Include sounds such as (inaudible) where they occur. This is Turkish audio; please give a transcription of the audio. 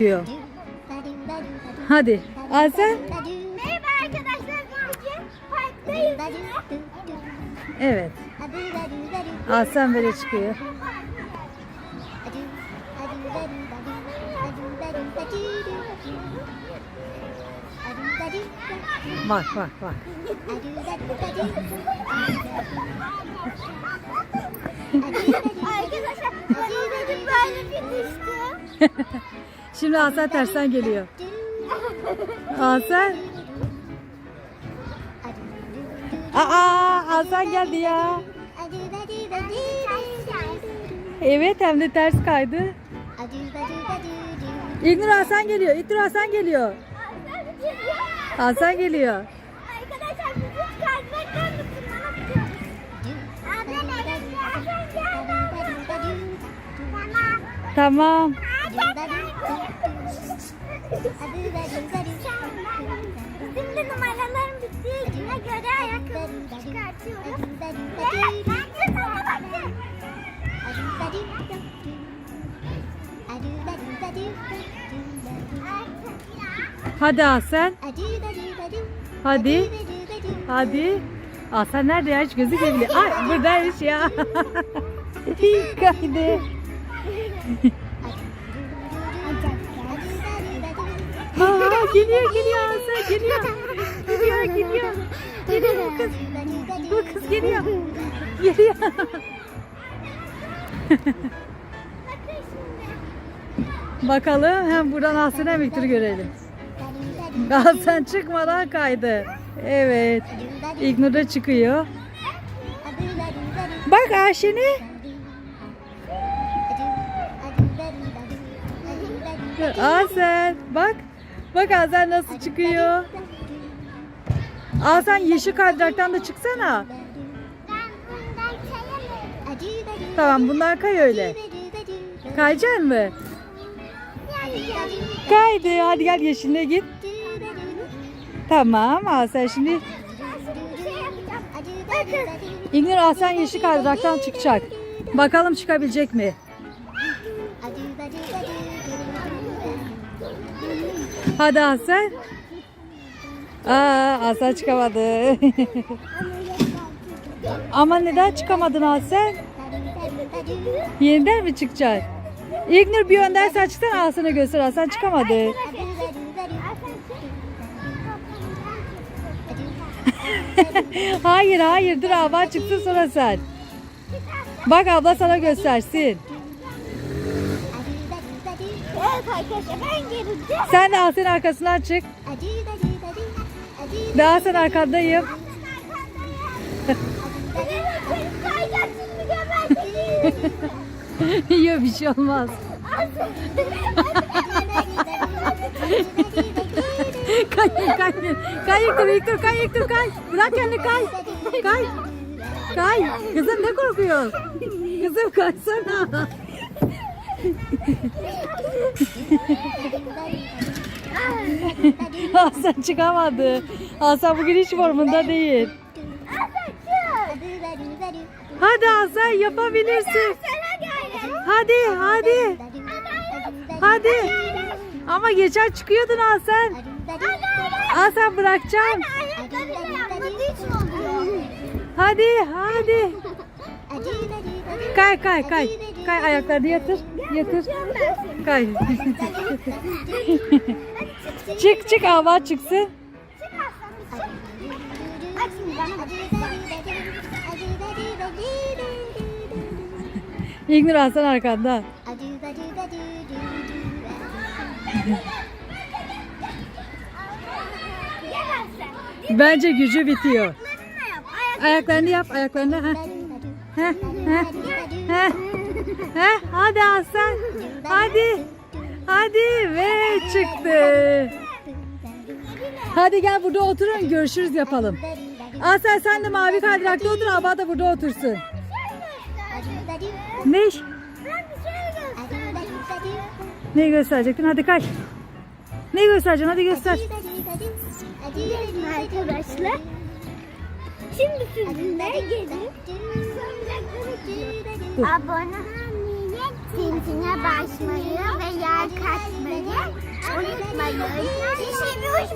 Diyor. Hadi. Asel. Merhaba arkadaşlar. Bugün parktayız. Evet. Asel böyle çıkıyor. Bak bak bak. Arkadaşlar böyle bir düştü. (laughs) Şimdi Asel tersten geliyor. Asel. Aa Asel geldi ya. Evet hem de ters kaydı. İlknur Hasan geliyor. İlknur Hasan geliyor. Hasan geliyor. Tamam. Tamam. Hadi Hasan. Hadi. Hadi. Hasan nerede ya? Hiç gözükmüyor. Ay buradaymış ya. (laughs) Kaydı. Aa, geliyor geliyor Hasan geliyor. Geliyor geliyor. Geliyor kız. Bu kız geliyor. Geliyor. Bakalım hem buradan hem Victor'u görelim. Hasan çıkmadan kaydı. Evet. İlknur da çıkıyor. Bak Ayşe'ni. Hasan bak. Bak Hasan nasıl çıkıyor. Hasan yeşil kaydıraktan da çıksana. Tamam bunlar kay öyle. Kayacaksın mı? Kaydı. Hadi gel yeşiline git. Tamam Hasan şimdi. İlknur Hasan yeşil kaydıraktan çıkacak. Bakalım çıkabilecek mi? Hadi Hasan. Aa Hasan çıkamadı. Ama neden çıkamadın Hasan? Yeniden mi çıkacak? İlknur bir önden çıksana Hasan'a göster. Hasan çıkamadı. Hayır hayır dur abla çıksın sonra sen. Bak abla sana göstersin. Ben geleceğim. Sen de Hasan'ın arkasından çık. Daha sen arkandayım. (laughs) Yok bir şey olmaz. (laughs) Kay kay. Kay İlknur İlknur kay İlknur kay. Bırak kendini kay. Kay. Kay. Kızım ne korkuyorsun? Kızım kaysana. (laughs) Hasan çıkamadı. Hasan bugün hiç formunda değil. Hadi Hasan yapabilirsin. Hadi hadi. Hadi. Ama geçen çıkıyordun Hasan. Hasan bırakacağım. Hadi hadi. Kay kay kay. Kay ayaklarını yatır. Yatır. Kay. çık çık hava çıksın. İlknur Hasan arkanda. Bence gücü bitiyor. Ayaklarını yap, ayaklarını. Heh. Heh, heh, heh, heh. Hadi Hasan. Hadi. Hadi ve çıktı. Hadi gel burada oturun görüşürüz yapalım. Hasan sen de mavi kaydırakta otur, Aba da burada otursun. Ne? Ne gösterecektin? Hadi kay. Ne göstereceksin? Hadi göster. Arkadaşlar. Şimdi sizinle gelip Dur. abone zincine basmayı ve yer katmayı unutmayın. Sizi seviyoruz.